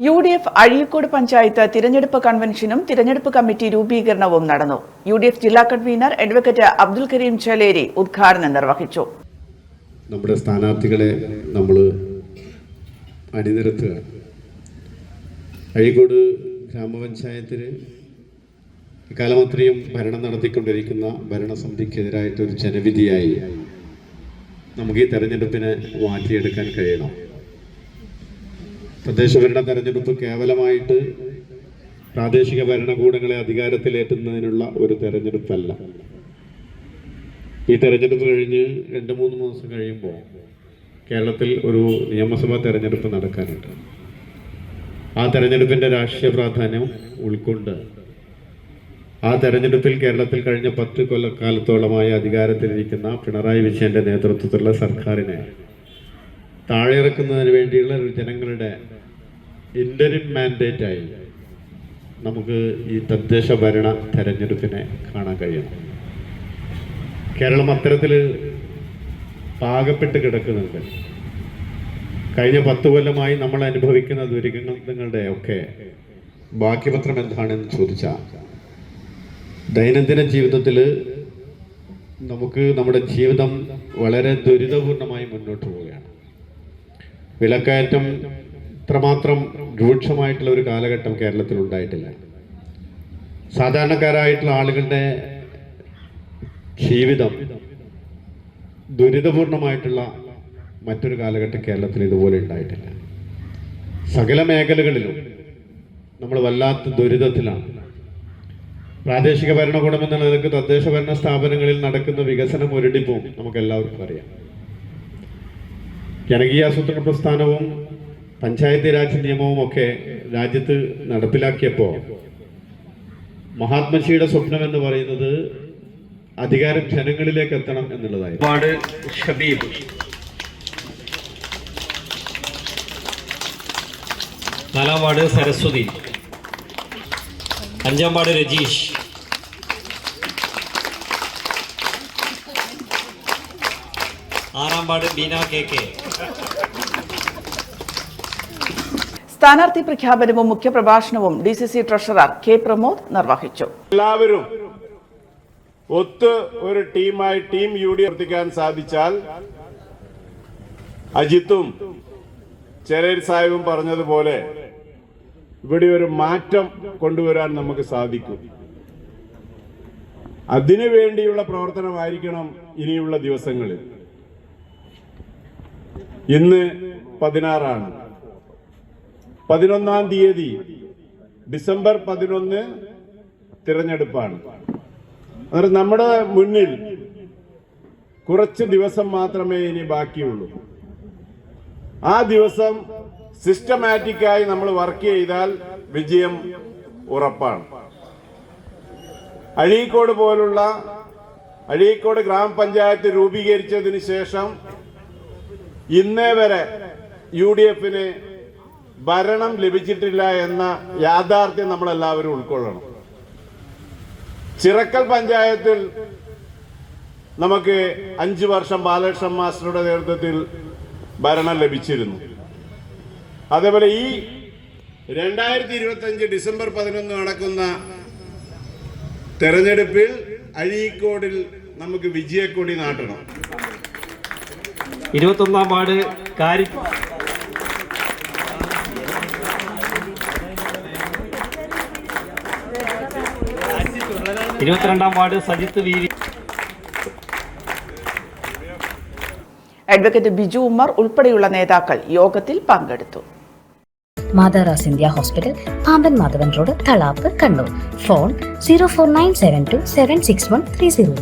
U D F Azhikode panchayat തിരഞ്ഞെടുപ്പ് കൺവെൻഷനും തിരഞ്ഞെടുപ്പ് കമ്മിറ്റി രൂപീകരണവും നടന്നു. യു ഡി എഫ് ജില്ലാ കൺവീനർ അഡ്വക്കേറ്റ് അബ്ദുൽ കരീം ചലേരി ഉദ്ഘാടനം നിർവഹിച്ചു. നമ്മുടെ സ്ഥാനാർത്ഥികളെ നമ്മൾ അണിനിരത്തുക. അഴീക്കോട് ഗ്രാമപഞ്ചായത്തിന് കാലമത്രയും ഭരണം നടത്തിക്കൊണ്ടിരിക്കുന്ന ഭരണസമിതിക്കെതിരായിട്ടൊരു ജനവിധിയായി നമുക്ക് ഈ തെരഞ്ഞെടുപ്പിനെ മാറ്റിയെടുക്കാൻ കഴിയണം. തദ്ദേശ ഭരണ തെരഞ്ഞെടുപ്പ് കേവലമായിട്ട് പ്രാദേശിക ഭരണകൂടങ്ങളെ അധികാരത്തിലേറ്റുന്നതിനുള്ള ഒരു തെരഞ്ഞെടുപ്പല്ല. ഈ തെരഞ്ഞെടുപ്പ് കഴിഞ്ഞ് രണ്ട് മൂന്ന് മാസം കഴിയുമ്പോൾ കേരളത്തിൽ ഒരു നിയമസഭാ തെരഞ്ഞെടുപ്പ് നടക്കാനുണ്ട്. ആ തെരഞ്ഞെടുപ്പിന്റെ രാഷ്ട്രീയ പ്രാധാന്യം ഉൾക്കൊണ്ട് ആ തെരഞ്ഞെടുപ്പിൽ കേരളത്തിൽ കഴിഞ്ഞ പത്ത് കൊല്ലക്കാലത്തോളമായി അധികാരത്തിലിരിക്കുന്ന പിണറായി വിജയന്റെ നേതൃത്വത്തിലുള്ള സർക്കാരിനെ താഴെയിറക്കുന്നതിന് വേണ്ടിയുള്ള ഒരു ജനങ്ങളുടെ ഇന്ററിം മാൻഡേറ്റായി നമുക്ക് ഈ തദ്ദേശ ഭരണ തെരഞ്ഞെടുപ്പിനെ കാണാൻ കഴിയണം. കേരളം അത്തരത്തിൽ പാകപ്പെട്ട് കിടക്കുന്നുണ്ട്. കഴിഞ്ഞ പത്ത് കൊല്ലമായി നമ്മൾ അനുഭവിക്കുന്ന ദുരിതങ്ങളുടെ ഒക്കെ ബാക്കിപത്രം എന്താണെന്ന് ചോദിച്ചാൽ ദൈനംദിന ജീവിതത്തിൽ നമുക്ക് നമ്മുടെ ജീവിതം വളരെ ദുരിതപൂർണമായി മുന്നോട്ട് പോവുകയാണ് വിലക്കയറ്റം ഇത്രമാത്രം രൂക്ഷമായിട്ടുള്ള ഒരു കാലഘട്ടം കേരളത്തിൽ ഉണ്ടായിട്ടില്ല. സാധാരണക്കാരായിട്ടുള്ള ആളുകളുടെ ജീവിതം ദുരിതപൂർണമായിട്ടുള്ള മറ്റൊരു കാലഘട്ടം കേരളത്തിൽ ഇതുപോലെ ഉണ്ടായിട്ടില്ല. സകല മേഖലകളിലും നമ്മൾ വല്ലാത്ത ദുരിതത്തിലാണ്. പ്രാദേശിക ഭരണകൂടം എന്ന നിലയ്ക്ക് തദ്ദേശ ഭരണ സ്ഥാപനങ്ങളിൽ നടക്കുന്ന വികസനം മുരടിപ്പും നമുക്ക് എല്ലാവർക്കും അറിയാം. ജനകീയാസൂത്രണ പ്രസ്ഥാനവും പഞ്ചായത്ത് രാജ് നിയമവും ഒക്കെ രാജ്യത്ത് നടപ്പിലാക്കിയപ്പോൾ മഹാത്മജിയുടെ സ്വപ്നം എന്ന് പറയുന്നത് അധികാരം ജനങ്ങളിലേക്ക് എത്തണം എന്നുള്ളതായി ഒരുപാട് ഷബീബ്. നാലാം വാർഡ് സരസ്വതി. അഞ്ചാം വാർഡ് രജീഷ്. ആറാം പാട് ബീന കെ കെ. സ്ഥാനാർത്ഥി പ്രഖ്യാപനവും മുഖ്യപ്രഭാഷണവും D C C treasurer K Pramod നിർവഹിച്ചു. എല്ലാവരും ഒത്ത് ഒരു ടീമായി ടീം യു ഡി പ്രവർത്തിക്കാൻ സാധിച്ചാൽ അജിത്തും ചെരേർ സാഹിബും പറഞ്ഞതുപോലെ ഇവിടെ ഒരു മാറ്റം കൊണ്ടുവരാൻ നമുക്ക് സാധിക്കും. അതിനു വേണ്ടിയുള്ള പ്രവർത്തനമായിരിക്കണം ഇനിയുള്ള ദിവസങ്ങളിൽ. ഇന്ന് പതിനാറാണ്. പതിനൊന്നാം തീയതി ഡിസംബർ പതിനൊന്ന് തിരഞ്ഞെടുപ്പാണ്. നമ്മുടെ മുന്നിൽ കുറച്ച് ദിവസം മാത്രമേ ഇനി ബാക്കിയുള്ളൂ. ആ ദിവസം സിസ്റ്റമാറ്റിക്കായി നമ്മൾ വർക്ക് ചെയ്താൽ വിജയം ഉറപ്പാണ്. അഴീക്കോട് പോലുള്ള അഴീക്കോട് ഗ്രാമപഞ്ചായത്ത് രൂപീകരിച്ചതിന് ശേഷം ഇന്നേ വരെ യു ഡി എഫിന് ഭരണം ലഭിച്ചിട്ടില്ല എന്ന യാഥാർത്ഥ്യം നമ്മളെല്ലാവരും ഉൾക്കൊള്ളണം. ചിറക്കൽ പഞ്ചായത്തിൽ നമുക്ക് അഞ്ചു വർഷം ബാലകൃഷ്ണൻ മാസ്റ്ററുടെ നേതൃത്വത്തിൽ ഭരണം ലഭിച്ചിരുന്നു. അതേപോലെ ഈ രണ്ടായിരത്തി ഇരുപത്തി അഞ്ച് ഡിസംബർ പതിനൊന്ന് നടക്കുന്ന തെരഞ്ഞെടുപ്പിൽ അഴീക്കോടിൽ നമുക്ക് വിജയക്കൊടി നാട്ടണം. ഇരുപത്തൊന്നാം വാർഡ് കാരി ഇരുപത്തിരണ്ടാം വാർഡ് സജിത്ത് വീരി അഡ്വക്കേറ്റ് ബിജു ഉമ്മർ ഉൾപ്പെടെയുള്ള നേതാക്കൾ യോഗത്തിൽ പങ്കെടുത്തു. മാതാറാസ് India hospital Pamban Madhavan road Thalap Kannur. Phone zero four nine seven two seven six one three zero.